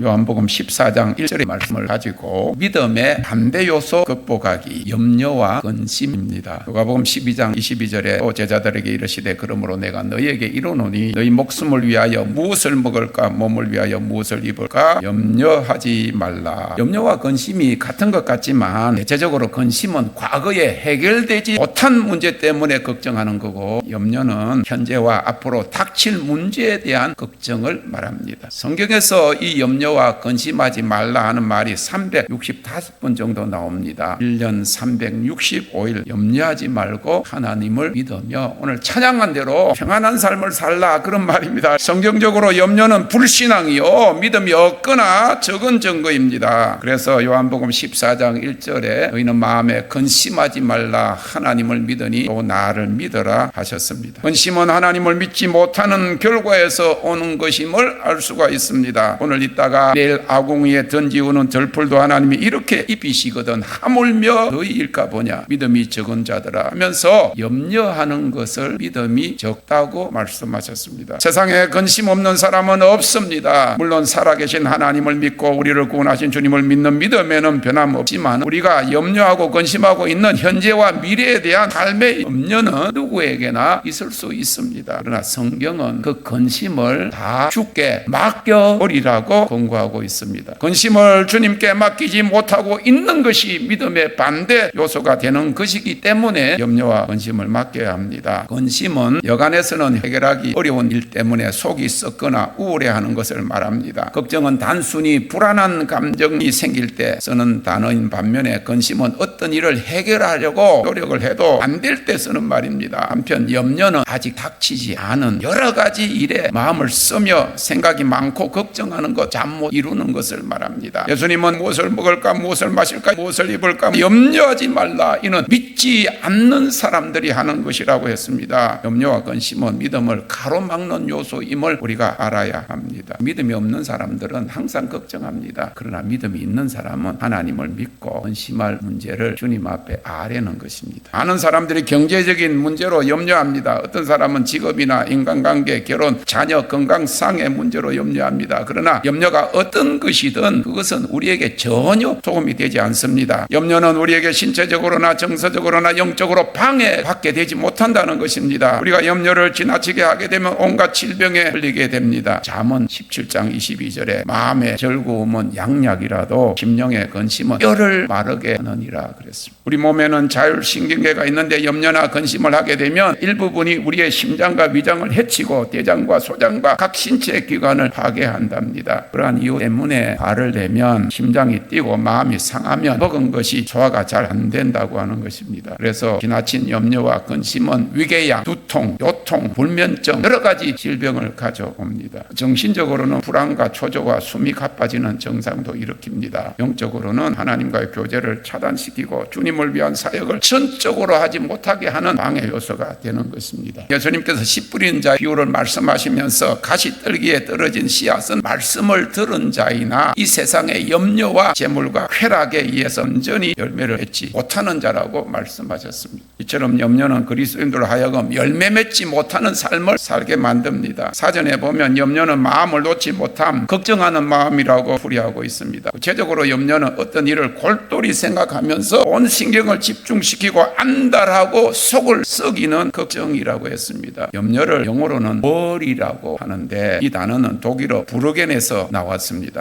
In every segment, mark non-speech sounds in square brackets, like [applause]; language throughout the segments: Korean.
요한복음 14장 1절의 말씀을 가지고 믿음의 반대 요소 극복하기 염려와 근심입니다. 요가복음 12장 22절에 또 제자들에게 이르시되 그러므로 내가 너희에게 이르노니 너희 목숨을 위하여 무엇을 먹을까 몸을 위하여 무엇을 입을까 염려하지 말라. 염려와 근심이 같은 것 같지만 대체적으로 근심은 과거에 해결되지 못한 문제 때문에 걱정하는 거고 염려는 현재와 앞으로 닥칠 문제에 대한 걱정을 말합니다. 성경에서 이 염려 와 근심하지 말라 하는 말이 365번 정도 나옵니다. 1년 365일 염려하지 말고 하나님을 믿으며 오늘 찬양한 대로 평안한 삶을 살라 그런 말입니다. 성경적으로 염려는 불신앙이요 믿음이 없거나 적은 증거입니다. 그래서 요한복음 14장 1절에 너희는 마음에 근심하지 말라 하나님을 믿으니 또 나를 믿어라 하셨습니다. 근심은 하나님을 믿지 못하는 결과에서 오는 것임을 알 수가 있습니다. 오늘 있다가 내일 아궁이에 던지우는 들풀도 하나님이 이렇게 입히시거든 하물며 너희일까 보냐 믿음이 적은 자들아 하면서 염려하는 것을 믿음이 적다고 말씀하셨습니다. 세상에 근심 없는 사람은 없습니다. 물론 살아계신 하나님을 믿고 우리를 구원하신 주님을 믿는 믿음에는 변함없지만 우리가 염려하고 근심하고 있는 현재와 미래에 대한 삶의 염려는 누구에게나 있을 수 있습니다. 그러나 성경은 그 근심을 다 주께 맡겨버리라고 권고하고 있습니다. 근심을 주님께 맡기지 못하고 있는 것이 믿음의 반대 요소가 되는 것이기 때문에 염려와 근심을 맡겨야 합니다. 근심은 여간에서는 해결하기 어려운 일 때문에 속이 썩거나 우울해하는 것을 말합니다. 걱정은 단순히 불안한 감정이 생길 때 쓰는 단어인 반면에 근심은 어떤 일을 해결하려고 노력을 해도 안 될 때 쓰는 말입니다. 한편 염려는 아직 닥치지 않은 여러 가지 일에 마음을 쓰며 생각이 많고 걱정하는 것, 잠못 이루는 것을 말합니다. 예수님은 무엇을 먹을까, 무엇을 마실까, 무엇을 입을까 염려하지 말라. 이는 믿지 않는 사람들이 하는 것이라고 했습니다. 염려와 근심은 믿음을 가로막는 요소임을 우리가 알아야 합니다. 믿음이 없는 사람들은 항상 걱정합니다. 그러나 믿음이 있는 사람은 하나님을 믿고 근심할 문제를 주님 앞에 아뢰는 것입니다. 많은 사람들이 경제적인 문제로 염려합니다. 어떤 사람은 직업이나 인간관계, 결혼, 자녀, 건강 상의 문제로 염려합니다. 그러나 염려가 어떤 것이든 그것은 우리에게 전혀 도움이 되지 않습니다. 염려는 우리에게 신체적으로나 정서적으로나 영적으로 방해받게 되지 못한다는 것입니다. 우리가 염려를 지나치게 하게 되면 온갖 질병에 걸리게 됩니다. 잠언 17장 22절에 마음의 즐거움은 양약이라도 심령의 근심은 뼈를 마르게 하느니라 그랬습니다. 우리 몸에는 자율신경계가 있는데 염려나 근심을 하게 되면 일부분이 우리의 심장과 위장을 해치고 대장과 소장과 각 신체 기관을 파괴한답니다. 그러한 이유 때문에 화를 내면 심장이 뛰고 마음이 상하면 먹은 것이 소화가 잘 안 된다고 하는 것입니다. 그래서 지나친 염려와 근심은 위궤양, 두통, 요통, 불면증 여러 가지 질병을 가져옵니다. 정신적으로는 불안과 초조와 숨이 가빠지는 증상도 일으킵니다. 영적으로는 하나님과의 교제를 차단시키고 주님을 위한 사역을 전적으로 하지 못하게 하는 방해 요소가 되는 것입니다. 예수님께서 씨 뿌린 자 비유를 말씀하시면서 가시떨기에 떨어진 씨앗은 말씀을 들은 자이나 이 세상의 염려와 재물과 쾌락에 의해서 온전히 열매를 맺지 못하는 자라고 말씀하셨습니다. 이처럼 염려는 그리스도인들 하여금 열매 맺지 못하는 삶을 살게 만듭니다. 사전에 보면 염려는 마음을 놓지 못함, 걱정하는 마음이라고 풀이하고 있습니다. 구체적으로 염려는 어떤 일을 골똘히 생각하면서 온 신경을 집중시키고 안달하고 속을 썩이는 걱정이라고 했습니다. 염려를 영어로는 worry라고 하는데 이 단어는 독일어 부르겐에서 나왔습니다.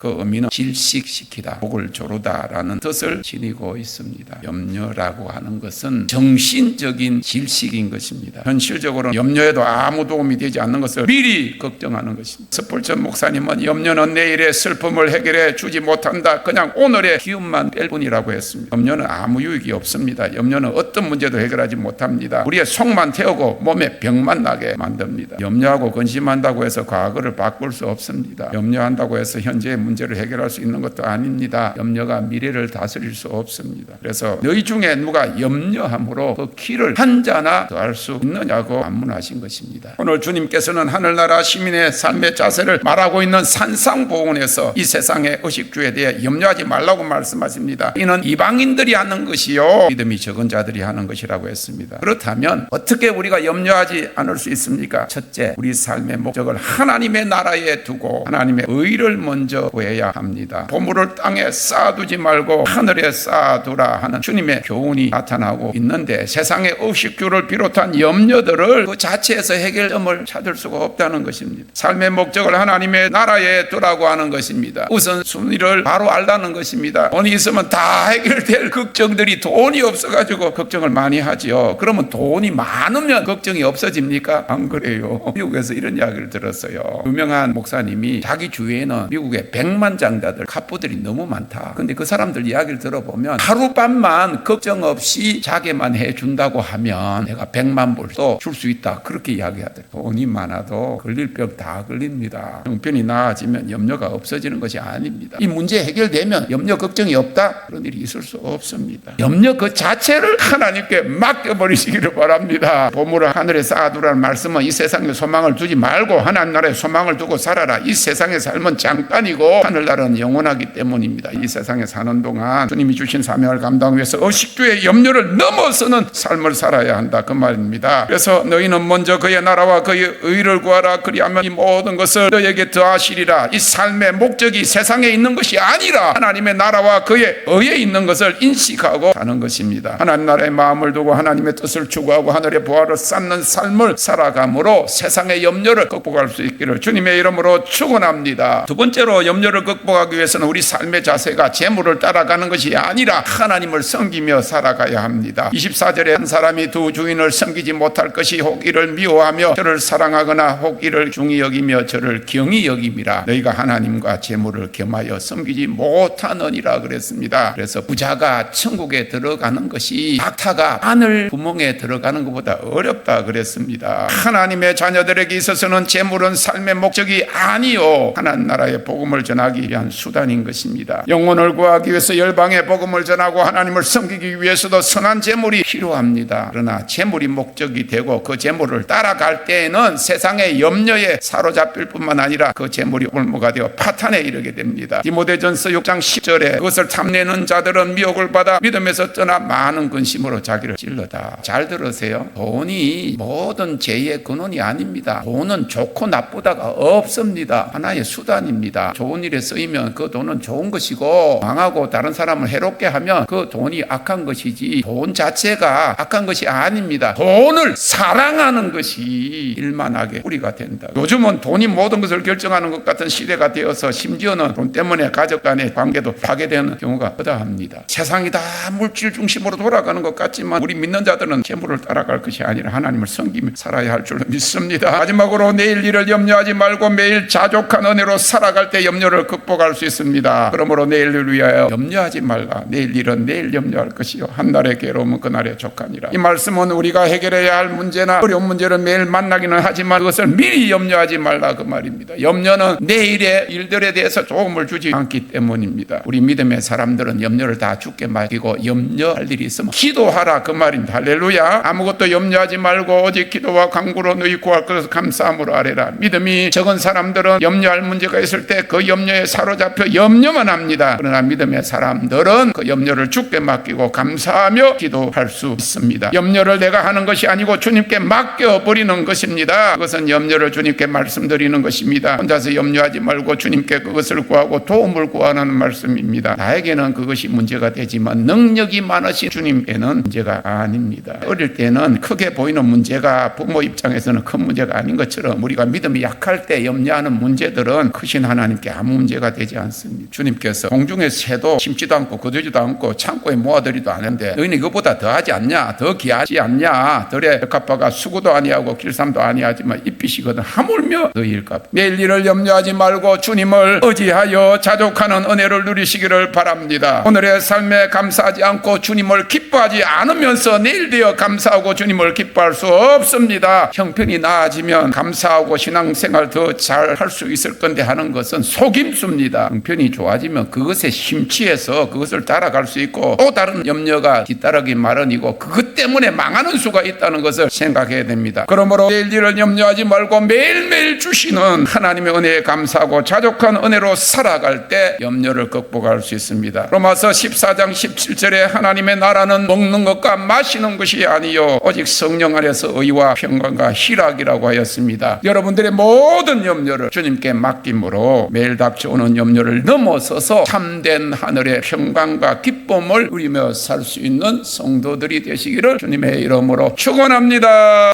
그 의미는 질식시키다, 목을 조르다라는 뜻을 지니고 있습니다. 염려라고 하는 것은 정신적인 질식인 것입니다. 현실적으로 염려에도 아무 도움이 되지 않는 것을 미리 걱정하는 것입니다. 스폴천 목사님은 염려는 내일의 슬픔을 해결해 주지 못한다. 그냥 오늘의 기운만 뺄 뿐이라고 했습니다. 염려는 아무 유익이 없습니다. 염려는 어떤 문제도 해결하지 못합니다. 우리의 속만 태우고 몸에 병만 나게 만듭니다. 염려하고 근심한다고 해서 과거를 바꿀 수 없습니다. 염려한다고 해서 현재의 문제를 해결할 수 있는 것도 아닙니다. 염려가 미래를 다스릴 수 없습니다. 그래서 너희 중에 누가 염려함으로 그 키를 한 자나 더할 수 있느냐고 반문하신 것입니다. 오늘 주님께서는 하늘나라 시민의 삶의 자세를 말하고 있는 산상보훈에서 이 세상의 의식주에 대해 염려하지 말라고 말씀하십니다. 이는 이방인들이 하는 것이요 믿음이 적은 자들이 하는 것이라고 했습니다. 그렇다면 어떻게 우리가 염려하지 않을 수 있습니까? 첫째, 우리 삶의 목적을 하나님의 나라에 두고 하나님의 의를 먼저 구해야 합니다. 보물을 땅에 쌓아두지 말고 하늘에 쌓아두라 하는 주님의 교훈이 나타나고 있는데 세상의 의식주를 비롯한 염려들을 그 자체에서 해결점을 찾을 수가 없다는 것입니다. 삶의 목적을 하나님의 나라에 두라고 하는 것입니다. 우선 순위를 바로 알라는 것입니다. 돈이 있으면 다 해결될 걱정들이 돈이 없어가지고 걱정을 많이 하지요. 그러면 돈이 많으면 걱정이 없어집니까? 안 그래요. [laughs] 미국에서 이런 이야기를 들었어요. 유명한 목사님이 자기 주위에는 미국의 백만장자들, 카푸들이 너무 많다. 근데 그 사람들 이야기를 들어보면 하룻밤만 걱정 없이 자게만 해준다고 하면 내가 백만 불도 줄 수 있다. 그렇게 이야기하더라고요. 돈이 많아도 걸릴 병 다 걸립니다. 형편이 나아지면 염려가 없어지는 것이 아닙니다. 이 문제 해결되면 염려 걱정이 없다? 그런 일이 있을 수 없습니다. 염려 그 자체를 하나님께 맡겨버리시기를 바랍니다. 보물을 하늘에 쌓아두라는 말씀은 이 세상에 소망을 두지 말고 하나님 나라에 소망을 두고 살아라. 이 세상의 삶은 잠깐이고 하늘나라는 영원하기 때문입니다. 이 세상에 사는 동안 주님이 주신 사명을 감당하기 위해서 의식주의 염려를 넘어서는 삶을 살아야 한다. 그 말입니다. 그래서 너희는 먼저 그의 나라와 그의 의를 구하라. 그리하면 이 모든 것을 너에게 더하시리라. 이 삶의 목적이 세상에 있는 것이 아니라 하나님의 나라와 그의 의에 있는 것을 인식하고 사는 것입니다. 하나님 나라의 마음을 두고 하나님의 뜻을 추구하고 하늘의 보화를 쌓는 삶을 살아감으로 세상의 염려를 극복할 수 있기를 주님의 이름으로 축원합니다. 두 번째 로 염려를 극복하기 위해서는 우리 삶의 자세가 재물을 따라가는 것이 아니라 하나님을 섬기며 살아가야 합니다. 24절에 한 사람이 두 주인을 섬기지 못할 것이 혹 이를 미워하며 저를 사랑하거나 혹 이를 중히 여기며 저를 경히 여김이라 너희가 하나님과 재물을 겸하여 섬기지 못하느니라 그랬습니다. 그래서 부자가 천국에 들어가는 것이 박타가 하늘 구멍에 들어가는 것보다 어렵다 그랬습니다. 하나님의 자녀들에게 있어서는 재물은 삶의 목적이 아니요 하나님 나라의 복음을 전하기 위한 수단인 것입니다. 영혼을 구하기 위해서 열방의 복음을 전하고 하나님을 섬기기 위해서도 선한 재물이 필요합니다. 그러나 재물이 목적이 되고 그 재물을 따라갈 때에는 세상의 염려에 사로잡힐 뿐만 아니라 그 재물이 올무가 되어 파탄에 이르게 됩니다. 디모데전서 6장 10절에 그것을 탐내는 자들은 미혹을 받아 믿음에서 떠나 많은 근심으로 자기를 찔러다. 잘 들으세요. 돈이 모든 죄의 근원이 아닙니다. 돈은 좋고 나쁘다가 없습니다. 하나의 수단입니다. 좋은 일에 쓰이면 그 돈은 좋은 것이고 망하고 다른 사람을 해롭게 하면 그 돈이 악한 것이지 돈 자체가 악한 것이 아닙니다. 돈을 사랑하는 것이 일만하게 뿌리가 된다. 요즘은 돈이 모든 것을 결정하는 것 같은 시대가 되어서 심지어는 돈 때문에 가족 간의 관계도 파괴되는 경우가 허다합니다. 세상이 다 물질 중심으로 돌아가는 것 같지만 우리 믿는 자들은 재물을 따라갈 것이 아니라 하나님을 섬기며 살아야 할 줄로 믿습니다. 마지막으로 내일 일을 염려하지 말고 매일 자족한 은혜로 살아 갈 때 염려를 극복할 수 있습니다. 그러므로 내일을 위하여 염려하지 말라. 내일 일은 내일 염려할 것이요 한 날의 괴로움은 그날의 족하니라. 이 말씀은 우리가 해결해야 할 문제나 어려운 문제를 매일 만나기는 하지만 그것을 미리 염려하지 말라 그 말입니다. 염려는 내일의 일들에 대해서 도움을 주지 않기 때문입니다. 우리 믿음의 사람들은 염려를 다 죽게 맡기고 염려할 일이 있으면 기도하라 그 말입니다. 할렐루야. 아무것도 염려하지 말고 오직 기도와 간구로 너희 구할 것을 감사함으로 아뢰라. 믿음이 적은 사람들은 염려할 문제가 있을 때 그 염려에 사로잡혀 염려만 합니다. 그러나 믿음의 사람들은 그 염려를 죽게 맡기고 감사하며 기도할 수 있습니다. 염려를 내가 하는 것이 아니고 주님께 맡겨 버리는 것입니다. 그것은 염려를 주님께 말씀드리는 것입니다. 혼자서 염려하지 말고 주님께 그것을 구하고 도움을 구하는 말씀입니다. 나에게는 그것이 문제가 되지만 능력이 많으신 주님께는 문제가 아닙니다. 어릴 때는 크게 보이는 문제가 부모 입장에서는 큰 문제가 아닌 것처럼 우리가 믿음이 약할 때 염려하는 문제들은 크신 하나님께 아무 문제가 되지 않습니다. 주님께서 공중의 새도 심지도 않고 거두지도 않고 창고에 모아들이도 않은데 너희는 이것보다 더하지 않냐? 더 귀하지 않냐? 들의 적합바가 수고도 아니하고 길삼도 아니하지만 잎이시거든 하물며 너희일까? 매일 일을 염려하지 말고 주님을 의지하여 자족하는 은혜를 누리시기를 바랍니다. 오늘의 삶에 감사하지 않고 주님을 기뻐하지 않으면서 내일 되어 감사하고 주님을 기뻐할 수 없습니다. 형편이 나아지면 감사하고 신앙생활 더 잘 할 수 있을 건데 하는 것은 속임수입니다. 형편이 좋아지면 그것에 심취해서 그것을 따라갈 수 있고 또 다른 염려가 뒤따르기 마련이고 그것 때문에 망하는 수가 있다는 것을 생각해야 됩니다. 그러므로 내일 일을 염려하지 말고 매일매일 주시는 하나님의 은혜에 감사하고 자족한 은혜로 살아갈 때 염려를 극복할 수 있습니다. 로마서 14장 17절에 하나님의 나라는 먹는 것과 마시는 것이 아니요 오직 성령 안에서 의와 평강과 희락이라고 하였습니다. 여러분들의 모든 염려를 주님께 맡김으로 매일 닥쳐오는 염려를 넘어서서 참된 하늘의 평강과 기쁨을 누리며 살 수 있는 성도들이 되시기를 주님의 이름으로 축원합니다.